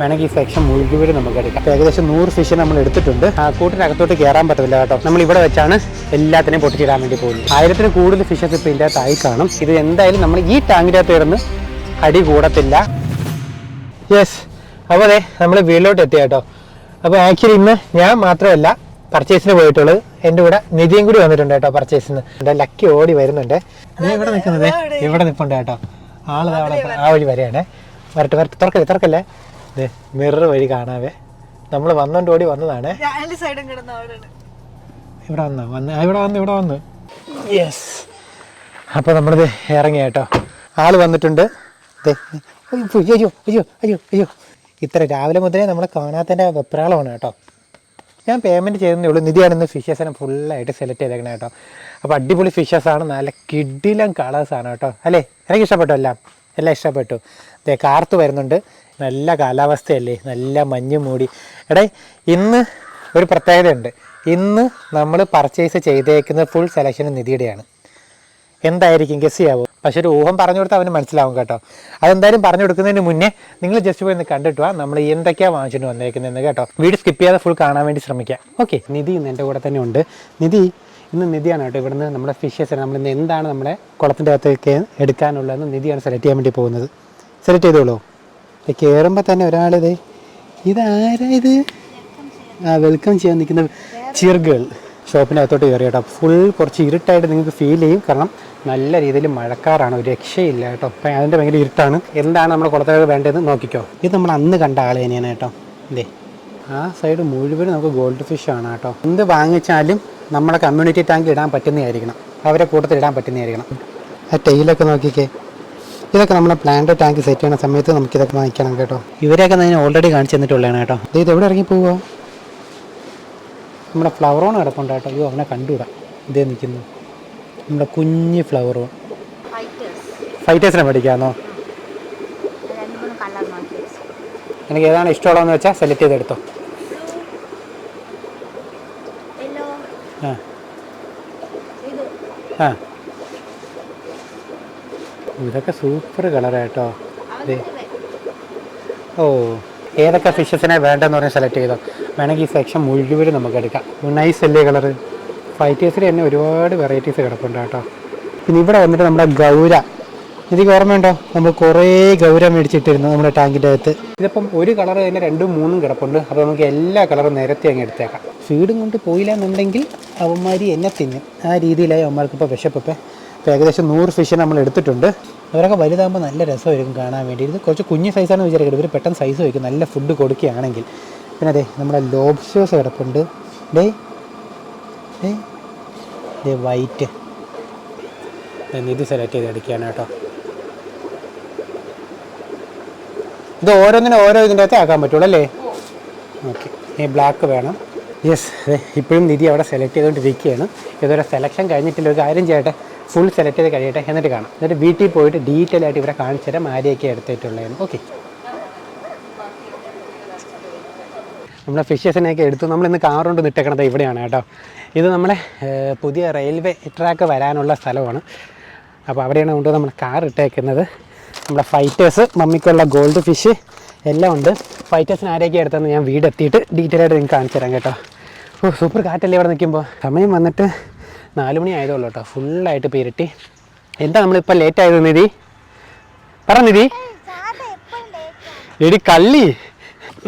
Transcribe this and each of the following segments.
വേണമെങ്കിൽ ഈ സെക്ഷൻ മുഴുവൻ നമുക്ക് എടുക്കാം. ഏകദേശം നൂറ് ഫിഷ് നമ്മൾ എടുത്തിട്ടുണ്ട്. ആ കൂട്ടിനകത്തോട്ട് കയറാൻ പറ്റത്തില്ല കേട്ടോ. നമ്മൾ ഇവിടെ വെച്ചാണ് എല്ലാത്തിനെയും പൊട്ടിച്ചിടാൻ വേണ്ടി പോകുന്നത്. ആയിരത്തിന് കൂടുതൽ ഫിഷസ് ഇപ്പൊ ഇതിന്റെ അകത്തായി കാണും. ഇത് എന്തായാലും നമ്മൾ ഈ ടാങ്കിന്റെ അകത്ത് കിടന്ന് അടി കൂടത്തില്ല. യെസ് അപ്പോൾ അതെ നമ്മൾ വീട്ടിലോട്ട് എത്തി കേട്ടോ. അപ്പോൾ ആക്ച്വലി ഇന്ന് ഞാൻ മാത്രമല്ല പർച്ചേസിന് പോയിട്ടുള്ളത് എന്റെ കൂടെ നിധിയും കൂടി വന്നിട്ടുണ്ട് കേട്ടോ പർച്ചേസിന് എന്റെ ലക്കി ഓടി വരുന്നുണ്ട്. നീ ഇവിടെ നിൽക്കുന്നത്? ഇവിടെ നിൽപ്പുണ്ട് കേട്ടോ? ആൾ ദാ അവിടെ ആ വഴി വരെയാണ്. വരട്ടെ വരട്ടെ. തുറക്കല്ലേ തുറക്കല്ലേ? മിറർ വഴി കാണാവേ. നമ്മൾ വന്നോണ്ട് ഓടി വന്നതാണ്. ഇവിടെ വന്നു? വന്ന് ഇവിടെ വന്ന് ഇവിടെ വന്ന്. യെസ് അപ്പോൾ നമ്മളിത് ഇറങ്ങി കേട്ടോ. ആൾ വന്നിട്ടുണ്ട്. അയ്യോ അയ്യോ അയ്യോ അയ്യോ ഇത്ര രാവിലെ മുതലേ നമ്മളെ കാണാത്തതിന്റെ വെപ്രാളമാണ് കേട്ടോ. ഞാൻ പേയ്മെന്റ് ചെയ്യുന്നേ ഉള്ളൂ. നിധിയാണെന്ന് ഫിഷസിനെ ഫുള്ളായിട്ട് സെലക്ട് ചെയ്തേക്കണേ കേട്ടോ. അപ്പോൾ അടിപൊളി ഫിഷസ് ആണ്. നല്ല കിഡിലും കളേഴ്സാണ് ആണ് കേട്ടോ. അല്ലേ? എനിക്ക് ഇഷ്ടപ്പെട്ടു എല്ലാം. എല്ലാം ഇഷ്ടപ്പെട്ടു. അതെ കാർത്ത് വരുന്നുണ്ട്. നല്ല കാലാവസ്ഥയല്ലേ? നല്ല മഞ്ഞ് മൂടി. എടേ ഇന്ന് ഒരു പ്രത്യേകതയുണ്ട്. ഇന്ന് നമ്മൾ പർച്ചേസ് ചെയ്തേക്കുന്ന ഫുൾ സെലക്ഷൻ നിധിയുടെയാണ്. എന്തായിരിക്കും? ഗസ് ചെയ്യാവോ? പക്ഷെ ഒരു ഊഹം പറഞ്ഞു കൊടുത്താൽ അവന് മനസ്സിലാവും കേട്ടോ. അതെന്തായാലും പറഞ്ഞു കൊടുക്കുന്നതിന് മുന്നേ നിങ്ങൾ ജസ്റ്റ് പോയി കണ്ടിട്ട് വാ. നമ്മൾ എന്തൊക്കെയാണ് വാങ്ങിച്ചിട്ട് വന്നേക്കുന്നതെന്ന് കേട്ടോ. വീട് സ്കിപ്പ് ചെയ്യാതെ ഫുൾ കാണാൻ വേണ്ടി ശ്രമിക്കാം. ഓക്കെ നിധി ഇന്ന് എന്റെ കൂടെ തന്നെ ഉണ്ട്. നിധി ഇന്ന് നിധിയാണ് കേട്ടോ ഇവിടുന്ന് നമ്മുടെ ഫിഷസ് നമ്മൾ ഇന്ന് എന്താണ് നമ്മുടെ കുളത്തിന്റെ അകത്തേക്ക് എടുക്കാനുള്ളതെന്ന് നിധിയാണ് സെലക്ട് ചെയ്യാൻ വേണ്ടി പോകുന്നത്. സെലക്ട് ചെയ്തോളൂ. കയറുമ്പോൾ തന്നെ ഒരാളിത് ഇതാരാ ഇത്? ആ വെൽക്കം ചെയ്യാൻ നിൽക്കുന്ന ചിയർഗേൾ ഷോപ്പിനകത്തോട്ട് കയറി കേട്ടോ ഫുൾ കുറച്ച് ഇരുട്ടായിട്ട് നിങ്ങൾക്ക് ഫീൽ ചെയ്യും. കാരണം നല്ല രീതിയിൽ മഴക്കാറാണ് ഒരു രക്ഷയില്ല കേട്ടോ. അപ്പം അതിന്റെ ഭയങ്കര ഇരുട്ടാണ്. എന്താണ് നമ്മുടെ കുളത്തേക്ക് വേണ്ടതെന്ന് നോക്കിക്കോ. ഇത് നമ്മൾ അന്ന് കണ്ട ആൾ തന്നെയാണ് കേട്ടോ. ഇതേ ആ സൈഡ് മുഴുവൻ നമുക്ക് ഗോൾഡ് ഫിഷ് ആണ് കേട്ടോ. എന്ത് വാങ്ങിച്ചാലും നമ്മുടെ കമ്മ്യൂണിറ്റി ടാങ്ക് ഇടാൻ പറ്റുന്നതായിരിക്കണം. അവരെ കൂട്ടത്തിൽ ഇടാൻ പറ്റുന്നതായിരിക്കണം. ആ ടെയിലൊക്കെ നോക്കിക്കേ. ഇതൊക്കെ നമ്മളെ പ്ലാന്റ് ടാങ്ക് സെറ്റ് ചെയ്യുന്ന സമയത്ത് നമുക്ക് ഇതൊക്കെ വാങ്ങിക്കണം കേട്ടോ. ഇവരെയൊക്കെ ഞാൻ ഓൾറെഡി കാണിച്ചു തന്നിട്ടുള്ളതാണ് കേട്ടോ. ദേ ഇത് എവിടെ ഇറങ്ങി പോവുക നമ്മുടെ ഫ്ലവർ ഓൺ കിടപ്പുണ്ട് കേട്ടോ. അയ്യോ അവനെ കണ്ടുവിടാം ഇതേ നിൽക്കുന്നു. നമ്മുടെ കുഞ്ഞ് ഫ്ലവറോൺ ഫൈറ്റേഴ്സിനെ പഠിക്കാമെന്നോ എനിക്ക് ഏതാണ് ഇഷ്ടമുള്ളതെന്ന് വെച്ചാൽ സെലക്ട് ചെയ്തെടുത്തോ. ആ. ഇത് ആ. ഇതൊക്കെ സൂപ്പർ കളറായിട്ടോ ഓ ഏതൊക്കെ ഫിഷസിനെ വേണ്ടെന്ന് പറഞ്ഞ് സെലക്ട് ചെയ്തോ? വേണമെങ്കിൽ ഈ സെക്ഷൻ മുഴുവൻ നമുക്ക് എടുക്കാം. നൈസ് അല്ലേ കളറ് ഫൈറ്റേഴ്സിൽ തന്നെ ഒരുപാട് വെറൈറ്റീസ് കിടപ്പുണ്ട് കേട്ടോ. പിന്നെ ഇവിടെ വന്നിട്ട് നമ്മുടെ ഗൗര. ഇതിക്ക് ഓർമ്മയുണ്ടോ? നമ്മൾ കുറേ ഗൗര മേടിച്ചിട്ടിരുന്നു നമ്മുടെ ടാങ്കിന്റെ അകത്ത്. ഇതിപ്പം ഒരു കളർ തന്നെ രണ്ടും മൂന്നും കിടപ്പുണ്ട്. അപ്പോൾ നമുക്ക് എല്ലാ കളറും നേരത്തെ അങ്ങ് എടുത്തേക്കാം. ഫീഡും കൊണ്ട് പോയില്ല എന്നുണ്ടെങ്കിൽ അവന്മാരി എന്നെ തിന്നും. ആ രീതിയിലായി അവന്മാർക്ക് ഇപ്പോൾ വിശപ്പൊക്കെ ഇപ്പോൾ ഏകദേശം നൂറ് ഫിഷ് നമ്മൾ എടുത്തിട്ടുണ്ട്. അവരൊക്കെ വലുതാകുമ്പോൾ നല്ല രസമായിരിക്കും കാണാൻ വേണ്ടി. ഇത് കുറച്ച് കുഞ്ഞ് സൈസാണ് വിചാരിക്കുന്നത് ഇവർ പെട്ടെന്ന് സൈസ് വയ്ക്കും. നല്ല ഫുഡ് കൊടുക്കുകയാണെങ്കിൽ. പിന്നെ അതെ നമ്മുടെ ലോബ്സ്റ്റേഴ്സ് കിടപ്പുണ്ട്. ഡേ ഡേ വൈറ്റ് ഇത് സെലക്ട് ചെയ്ത് എടുക്കുകയാണ് കേട്ടോ. ഇത് ഓരോന്നിനും ഓരോ ഇതിന്റെ അകത്ത് ആക്കാൻ പറ്റുള്ളൂ അല്ലേ? ഓക്കെ ഈ ബ്ലാക്ക് വേണം. യെസ് ഇപ്പോഴും നിധി അവിടെ സെലക്ട് ചെയ്തുകൊണ്ടിരിക്കുകയാണ്. ഇതൊരു സെലക്ഷൻ കഴിഞ്ഞിട്ടില്ല. ഒരു കാര്യം ചെയ്യട്ടെ. ഫുൾ സെലക്ട് ചെയ്ത് കഴിയട്ടെ എന്നിട്ട് കാണാം. എന്നിട്ട് വീട്ടിൽ പോയിട്ട് ഡീറ്റെയിൽ ആയിട്ട് ഇവരെ കാണിച്ചു തരാം ആരെയൊക്കെ എടുത്തിട്ടുള്ളതെന്ന്. ഓക്കെ നമ്മുടെ ഫിഷസിനെയൊക്കെ എടുത്തു. നമ്മൾ ഇന്ന് കാർ കൊണ്ട് നിട്ടേക്കണത് ഇവിടെയാണ് കേട്ടോ. ഇത് നമ്മുടെ പുതിയ റെയിൽവേ ട്രാക്ക് വരാനുള്ള സ്ഥലമാണ്. അപ്പോൾ അവിടെയാണ് കൊണ്ട് നമ്മൾ കാർ ഇട്ടേക്കുന്നത്. നമ്മുടെ ഫൈറ്റേഴ്സ് മമ്മിക്കുള്ള ഗോൾഡ് ഫിഷ് എല്ലാം ഉണ്ട്. ഫൈറ്റേഴ്സിന് ആരെയൊക്കെ എടുത്തെന്ന് ഞാൻ വീടെത്തിയിട്ട് ഡീറ്റെയിൽ ആയിട്ട് നിങ്ങൾക്ക് കാണിച്ചു തരാം കേട്ടോ. ഓ സൂപ്പർ കാറ്റല്ലേ ഇവിടെ നിൽക്കുമ്പോൾ സമയം വന്നിട്ട് നാല് മണി ആയതുള്ളൂ കേട്ടോ. ഫുള്ളായിട്ട് ഇപ്പോൾ ഇരുട്ടി എന്താ നമ്മളിപ്പോൾ ലേറ്റ് ആയത് നിധി? പറ നിധി. എടി കള്ളി.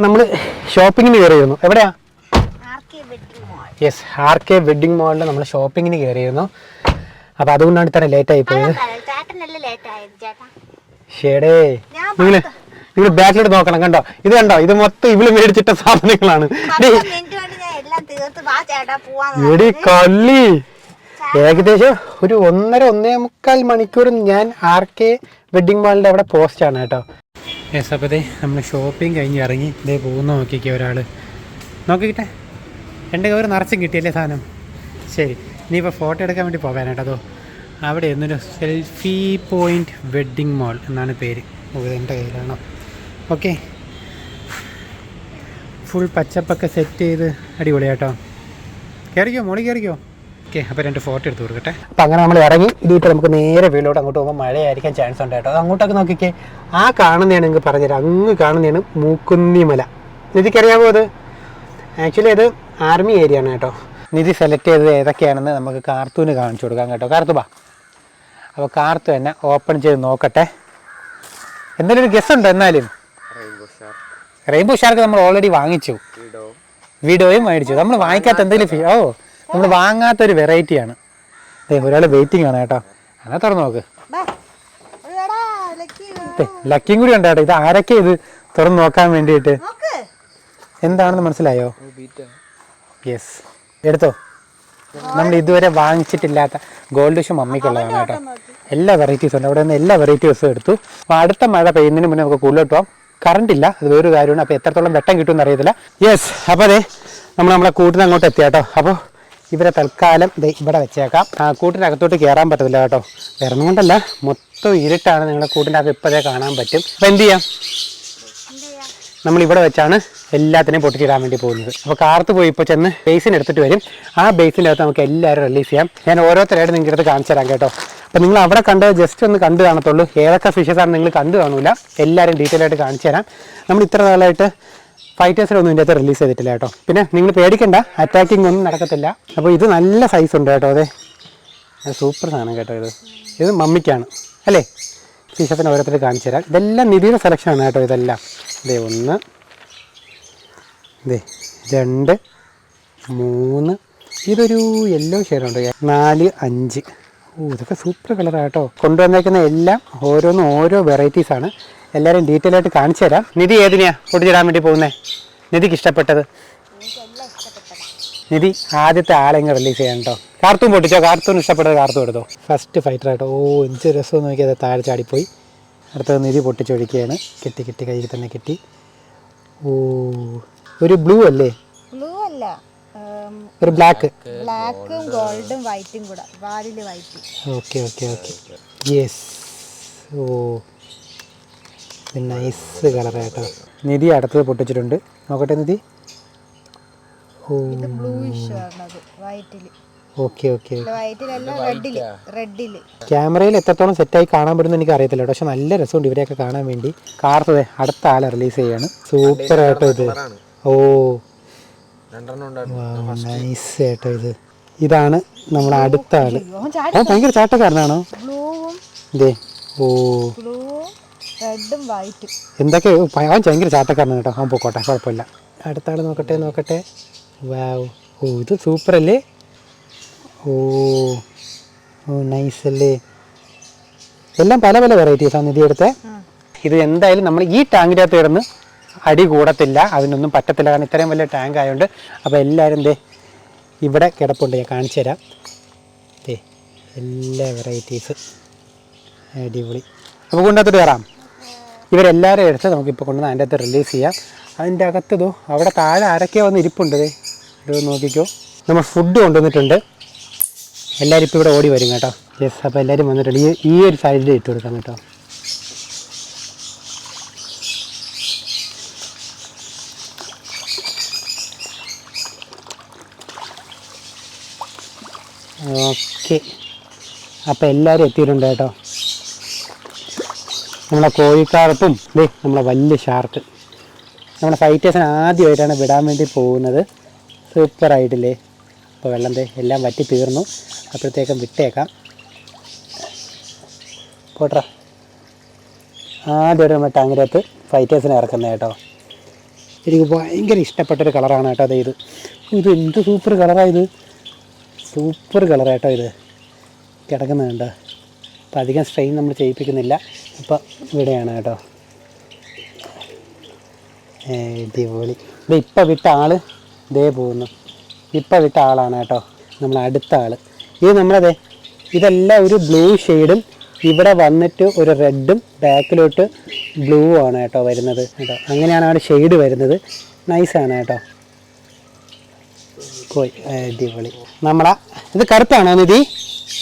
നമ്മൾ ഷോപ്പിങ്ങിന് കയറിയിരുന്നു എവിടെയാ? യെസ് ആർ കെ വെഡിങ് മാളിൽ നമ്മൾ ഷോപ്പിങ്ങിന് കയറിയിരുന്നു അപ്പോൾ അതുകൊണ്ടാണ് ഇത്ര ലേറ്റ് ആയി പോയത്. ഷേടേ നിങ്ങൾ നിങ്ങൾ ബാക്കിലോട്ട് നോക്കണം കണ്ടോ? ഇത് കണ്ടോ? ഇത് മൊത്തം ഇവൾ മേടിച്ചിട്ട സാധനങ്ങളാണ്. എടി കള്ളി. ഏകദേശം ഒരു ഒന്നര ഒന്നേ മുക്കാൽ മണിക്കൂർ ഞാൻ ആർ കെ വെഡിങ് മാളിന്റെ അവിടെ പോസ്റ്റാണ് കേട്ടോ. യെസ് അപ്പോൾ ഇതേ നമ്മൾ ഷോപ്പിംഗ് കഴിഞ്ഞ് ഇറങ്ങി ഇതേ പോകുന്ന നോക്കിക്കേ ഒരാൾ നോക്കിക്കിട്ടെ. രണ്ട് കവർ നിറച്ചും കിട്ടിയല്ലേ സാധനം? ശരി ഇനിയിപ്പോൾ ഫോട്ടോ എടുക്കാൻ വേണ്ടി പോകാനായിട്ട് അതോ അവിടെ എന്നൊരു സെൽഫി പോയിന്റ് വെഡ്ഡിങ് മാൾ എന്നാണ് പേര്. എന്റെ കയ്യിലാണോ? ഓക്കെ ഫുൾ പച്ചപ്പൊക്കെ സെറ്റ് ചെയ്ത് അടിപൊളിയാട്ടോ. കയറിക്കോ മോളി കയറിക്കോ ഓക്കെ അപ്പോൾ രണ്ട് ഫോട്ടോ എടുത്ത് കൊടുക്കട്ടെ. അപ്പോൾ അങ്ങനെ നമ്മൾ ഇറങ്ങി. ഇതിട്ട് നമുക്ക് നേരെ വീട്ടിലോട്ട് അങ്ങോട്ട് പോകുമ്പോൾ മഴയായിരിക്കാൻ ചാൻസ് ഉണ്ട് കേട്ടോ. അത് അങ്ങോട്ടൊക്കെ നോക്കിക്കേ. ആ കാണുന്നതാണ് നിങ്ങൾക്ക് പറഞ്ഞുതരാം. അങ്ങ് കാണുന്നതാണ് മൂക്കുന്നി മല. നിധിക്കറിയാമോ അത്? ആക്ച്വലി അത് ആർമി ഏരിയ ആണ് കേട്ടോ. നിധി സെലക്ട് ചെയ്തത് ഏതൊക്കെയാണെന്ന് നമുക്ക് കാർത്തൂന് കാണിച്ചു കൊടുക്കാം കേട്ടോ. കാർത്തു ബാ. അപ്പോൾ കാർത്തു തന്നെ ഓപ്പൺ ചെയ്ത് നോക്കട്ടെ. എന്തായാലും ഒരു ഗസ് ഉണ്ടോ എന്നാലും? റെയിൻബോ ഷാർക്ക് നമ്മൾ ഓൾറെഡി വാങ്ങിച്ചു. വീഡിയോയും മേടിച്ചു. നമ്മൾ വാങ്ങിക്കാത്ത എന്തെങ്കിലും ഓ. നമ്മൾ വാങ്ങാത്ത വാങ്ങാത്തൊരു വെറൈറ്റിയാണ്. ഒരാൾ വെയിറ്റിംഗ് ആണ് കേട്ടോ. അങ്ങനെ തുറന്നു നോക്ക്. ലക്കിയും കൂടി ഉണ്ട് കേട്ടോ ഇത് ആരൊക്കെ ഇത് തുറന്നു നോക്കാൻ വേണ്ടിയിട്ട്? നോക്ക്. എന്താണെന്ന് മനസ്സിലായോ? യെസ് എടുത്തോ. നമ്മൾ ഇതുവരെ വാങ്ങിച്ചിട്ടില്ലാത്ത ഗോൾഡ് ഷോ മമ്മിക്കുള്ളതാണ് കേട്ടോ. എല്ലാ വെറൈറ്റീസും ഉണ്ട്. അവിടെ നിന്ന് എല്ലാ വെറൈറ്റീസും എടുത്തു. അപ്പോൾ അടുത്ത മഴ പെയ്യുന്നതിന് മുന്നേ നമുക്ക് കൂടുതലോട്ട് പോകാം കറണ്ട് ഇല്ല. അത് വേറൊരു കാര്യമാണ്. അപ്പോൾ എത്രത്തോളം വെട്ടം കിട്ടുമെന്ന് അറിയത്തില്ല. യെസ് അപ്പോൾ അതെ നമ്മൾ നമ്മളെ കൂട്ടിന് അങ്ങോട്ട് എത്തിയാട്ടോ. അപ്പൊ അപ്പോൾ ഇവരെ തൽക്കാലം ദേ ഇവിടെ വെച്ചേക്കാം. കൂട്ടിന്റെ അകത്തോട്ട് കയറാൻ പറ്റത്തില്ല കേട്ടോ. വേറെ കൊണ്ടല്ല. മൊത്തം ഇരുട്ടാണ് നിങ്ങളുടെ കൂട്ടിന്റെ അകത്ത് ഇപ്പോഴേ കാണാൻ പറ്റും. അപ്പോൾ എന്ത് ചെയ്യാം? നമ്മൾ ഇവിടെ വെച്ചാണ് എല്ലാത്തിനെയും പൊട്ടിച്ചിടാൻ വേണ്ടി പോകുന്നത്. അപ്പോൾ കാർത്ത് പോയി ഇപ്പോൾ ചെന്ന് ബേസിന് എടുത്തിട്ട് വരും. ആ ബേസിനകത്ത് നമുക്ക് എല്ലാവരും റിലീസ് ചെയ്യാം. ഞാൻ ഓരോരുത്തരായിട്ട് നിങ്ങൾക്ക് അടുത്ത് കാണിച്ചു തരാം കേട്ടോ. അപ്പോൾ നിങ്ങൾ അവിടെ കണ്ട് ജസ്റ്റ് ഒന്ന് കണ്ടു കാണത്തുള്ളൂ. ഏതൊക്കെ ഫിഷസ് ആണ് നിങ്ങൾ കണ്ടു കാണൂല. എല്ലാവരും ഡീറ്റെയിൽ ആയിട്ട് കാണിച്ചു തരാം. നമ്മൾ ഇത്ര നാളായിട്ട് ഫൈറ്റേഴ്സിനൊന്നും ഇതിന്റെ അകത്ത് റിലീസ് ചെയ്തിട്ടില്ല കേട്ടോ. പിന്നെ നിങ്ങൾ പേടിക്കണ്ട അറ്റാക്കിംഗ് ഒന്നും നടക്കത്തില്ല. അപ്പോൾ ഇത് നല്ല സൈസ് ഉണ്ട് കേട്ടോ അതെ സൂപ്പർ സാധനം കേട്ടോ ഇത്. ഇത് മമ്മിക്കാണ് അല്ലേ? ഫിഷപ്പിനെ ഓരോരുത്തർ കാണിച്ചു തരാം. ഇതെല്ലാം നിധിയുടെ സെലക്ഷനാണ് കേട്ടോ ഇതെല്ലാം. ഇതേ ഒന്ന് ഇതേ രണ്ട് മൂന്ന് ഇതൊരു യെല്ലോ ഷെയ്ഡുണ്ട് നാല് അഞ്ച്. ഓ ഇതൊക്കെ സൂപ്പർ കളറാണ് കേട്ടോ. കൊണ്ടുവന്നേക്കുന്ന എല്ലാം ഓരോന്നും ഓരോ വെറൈറ്റീസാണ് എല്ലാവരും ഡീറ്റെയിൽ ആയിട്ട് കാണിച്ചു തരാം. നിധി ഏതിനെയാ പൊടിച്ചിടാൻ വേണ്ടി പോകുന്നേ? നിധിക്ക് ഇഷ്ടപ്പെട്ടത്? നിധി ആദ്യത്തെ ആളെങ്ങ് റിലീസ് ചെയ്യാൻ കേട്ടോ കാർത്തൂൺ പൊട്ടിച്ചോ? കാർത്തൂൺ ഇഷ്ടപ്പെട്ടത് കാർത്തൂൺ എടുത്തോ? ഫസ്റ്റ് ഫൈറ്റർ ആയിട്ടോ. ഓ എന്ത് രസം നോക്കിയത് താഴെ ചാടിപ്പോയി. അടുത്തത് നിധി പൊട്ടിച്ചൊഴിക്കുകയാണ് കെട്ടി കെട്ടി കയ്യിൽ തന്നെ കെട്ടി. ഓ ഒരു ബ്ലൂ അല്ലേ? ബ്ലൂ അല്ല. ഒരു ബ്ലാക്ക് ബ്ലാക്കും ഗോൾഡും വൈറ്റും കൂടെ. വാലിൽ white okay okay okay yes ഓ. നൈസ് കളറായിട്ടോ നിധി അടുത്തത് പൊട്ടിച്ചിട്ടുണ്ട്. നോക്കട്ടെ നിധി. ഓക്കെ ഓക്കെ ക്യാമറയിൽ എത്രത്തോളം സെറ്റായി കാണാൻ പറ്റുമെന്ന് എനിക്ക് അറിയത്തില്ല പക്ഷെ നല്ല രസമുണ്ട് ഇവരെയൊക്കെ കാണാൻ വേണ്ടി. കാർത്തത് അടുത്ത ആളെ റിലീസ് ചെയ്യാണ്. സൂപ്പർ ആയിട്ടോ ഇത്. ഓ. നൈസ് ആയിട്ടോ ഇത്. ഇതാണ് നമ്മുടെ അടുത്ത ആൾ. ഭയങ്കര ചാട്ടക്കാരനാണോ? ബ്ലൂവും ഇതേ ഓ. റെഡും വൈറ്റും എന്തൊക്കെ? അവൻ ഭയങ്കര ചാട്ടക്കാരനാണ് കേട്ടോ. അവൻ പോക്കോട്ടെ കുഴപ്പമില്ല. അടുത്ത ആൾ നോക്കട്ടെ നോക്കട്ടെ. വാവ് ഓ ഇത് സൂപ്പർ അല്ലേ? ഓ ഓ നൈസ് അല്ലേ? എല്ലാം പല പല വെറൈറ്റീസാണ് നിധി എടുത്തേ. ഇത് എന്തായാലും നമ്മൾ ഈ ടാങ്കിന്റെ അകത്ത് കിടന്ന് അടി കൂടത്തില്ല. അതിനൊന്നും പറ്റത്തില്ല. കാരണം ഇത്രയും വലിയ ടാങ്ക് ആയതുകൊണ്ട് അപ്പോൾ എല്ലാവരും ദേ ഇവിടെ കിടപ്പുണ്ട്. ഞാൻ കാണിച്ചു തരാം. ദേ എല്ലാ വെറൈറ്റീസ് അടിപൊളി. അപ്പോൾ കൊണ്ടകത്തോട്ട് കയറാം ഇവരെല്ലാവരും എടുത്ത് നമുക്കിപ്പോൾ കൊണ്ടുവന്ന് അതിന്റെ അകത്ത് റിലീസ് ചെയ്യാം. അതിന്റെ അകത്ത് ഇതോ അവിടെ താഴെ ആരൊക്കെ വന്ന് ഇരിപ്പുണ്ട് ഇത് നോക്കിക്കോ. നമ്മൾ ഫുഡ് കൊണ്ടുവന്നിട്ടുണ്ട്. എല്ലാവരും ഇപ്പോൾ ഇവിടെ ഓടി വരും കേട്ടോ. യെസ് അപ്പോൾ എല്ലാവരും വന്നിട്ടുണ്ട് ഈ ഈ ഒരു സൈഡിൽ ഇട്ട് കൊടുക്കാം കേട്ടോ. ഓക്കെ അപ്പോൾ എല്ലാവരും എത്തിയിട്ടുണ്ട് കേട്ടോ. നമ്മളെ കോഴിക്കാർപ്പും ദേ നമ്മളെ വലിയ ഷാർക്ക് നമ്മുടെ ഫൈറ്റേഴ്സിന് ആദ്യമായിട്ടാണ് വിടാൻ വേണ്ടി പോകുന്നത്. സൂപ്പറായിട്ടില്ലേ അപ്പോൾ വെള്ളം ദേ എല്ലാം വറ്റി തീർന്നു. അപ്പോഴത്തേക്കും വിട്ടേക്കാം. പോട്രാ. ആദ്യമായിട്ട് നമ്മുടെ ടാങ്കിനകത്ത് ഫൈറ്റേഴ്സിനെ ഇറക്കുന്നത് കേട്ടോ. എനിക്ക് ഭയങ്കര ഇഷ്ടപ്പെട്ടൊരു കളറാണ് കേട്ടോ അതായത് ഇത്. ഇത് എന്ത് സൂപ്പർ കളറാണ് ഇത്? സൂപ്പർ കേട്ടോ ഇത്. കിടക്കുന്നുണ്ട്. അപ്പോൾ അധികം സ്ട്രെയിൻ നമ്മൾ ചെയ്യിപ്പിക്കുന്നില്ല. അപ്പോൾ ഇവിടെയാണ് കേട്ടോ. അടിപൊളി ഇത് ഇപ്പം വിട്ട ആൾ ഇതേ പോകുന്നു. ഇപ്പം വിട്ട ആളാണ് കേട്ടോ. നമ്മൾ അടുത്ത ആൾ ഇത് നമ്മളതെ ഇതെല്ലാം ഒരു ബ്ലൂ ഷെയ്ഡും ഇവിടെ വന്നിട്ട് ഒരു റെഡും ബാക്കിലോട്ട് ബ്ലൂ ആണ് കേട്ടോ വരുന്നത് കേട്ടോ. അങ്ങനെയാണ് അവിടെ ഷെയ്ഡ് വരുന്നത്. നൈസാണ് കേട്ടോ. കോയി അടിപൊളി നമ്മളാ ഇത് കറുപ്പാണോ നിധി?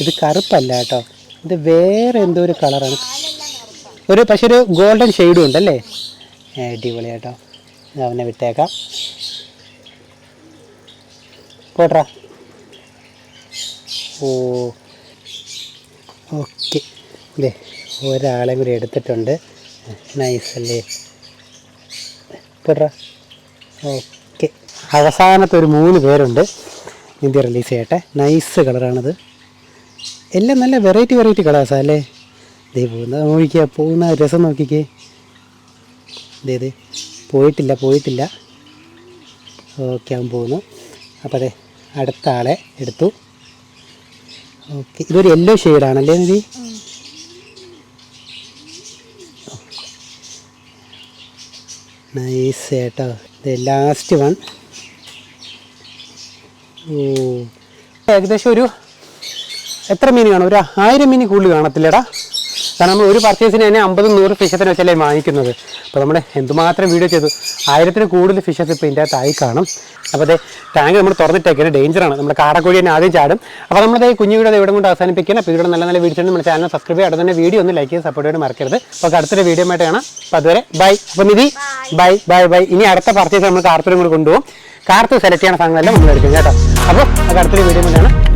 ഇത് കറുപ്പല്ല കേട്ടോ. ഇത് വേറെ എന്തോ ഒരു കളറാണ്. ഒരു പക്ഷേ ഒരു ഗോൾഡൻ ഷെയ്ഡും ഉണ്ടല്ലേ? അടിപൊളി കേട്ടോ. അവനെ വിട്ടേക്കാം. പോട്രാ. ഓ ഓക്കെ. അല്ലേ ഒരാളെ കൂടി എടുത്തിട്ടുണ്ട്. നൈസ് അല്ലേ? പോട്രാ. ഓക്കെ. അവസാനത്തെ ഒരു മൂന്ന് പേരുണ്ട്. ഇന്ത്യ റിലീസ് ചെയ്യട്ടെ. നൈസ് കളറാണത് എല്ലാം നല്ല വെറൈറ്റി വെറൈറ്റി കളേഴ്സാണ് അല്ലേ? ദേ പോകുന്ന രസം നോക്കിക്കേ. ദേ ദേ പോയിട്ടില്ല പോയിട്ടില്ല. ഓക്കെ അവൻ പോകുന്നു. അപ്പോൾ അതെ അടുത്ത ആളെ എടുത്തു. ഓക്കെ ഇതൊരു യെല്ലോ ഷെയ്ഡാണല്ലേ നിധി നൈസ് കേട്ടോ ഇത് ലാസ്റ്റ് വൺ ഓ. ഏകദേശം ഒരു എത്ര മീൻ കാണും? ഒരു ആയിരം മീൻ കൂടുതൽ കാണത്തില്ലടാ. കാരണം നമ്മൾ ഒരു പർച്ചേസിന് തന്നെ അമ്പതും നൂറ് ഫിഷത്തിന് വെച്ചല്ലേ വാങ്ങിക്കുന്നത്. അപ്പോൾ നമ്മൾ എന്തുമാത്രം വീഡിയോ ചെയ്തു. ആയിരത്തിന് കൂടുതൽ ഫിഷസ് ഇപ്പോൾ ഇതിന്റെ അകത്തായി കാണും. അപ്പോൾ അതെ ടാങ്ക് നമ്മൾ തുറന്നിട്ടേക്കാൻ ഡേഞ്ചറാണ് നമ്മുടെ കാടക്കോഴി തന്നെ ആദ്യം ചാടും. അപ്പോൾ നമ്മുടെ കുഞ്ഞു വീഡിയോ ഇവിടെ കൊണ്ട് അവസാനിപ്പിക്കണം അപ്പോൾ ഇവിടെ നല്ല നല്ല വീഡിയോ നമ്മുടെ ചാനൽ സബ്സ്ക്രൈബ് ചെയ്യുക തന്നെ വീഡിയോ ഒന്ന് ലൈക്ക് ചെയ്ത് സപ്പോർട്ട് ചെയ്യാൻ മറക്കരുത്. അപ്പോൾ അടുത്തൊരു വീഡിയോ ആയിട്ട് കാണാം. അപ്പോൾ അതുവരെ ബൈ അപ്പോൾ നിധി ബൈ ബൈ ബൈ ഇനി അടുത്ത പർച്ചേസ് നമ്മൾ കാർത്തൂരും കൂടെ കൊണ്ടുപോകും. കാർത്ത് സെലക്ട് ചെയ്യണ സാധനങ്ങളെല്ലാം നമ്മൾ എടുക്കും കേട്ടോ. അപ്പോൾ അത് അടുത്തൊരു വീഡിയോ കാണാം.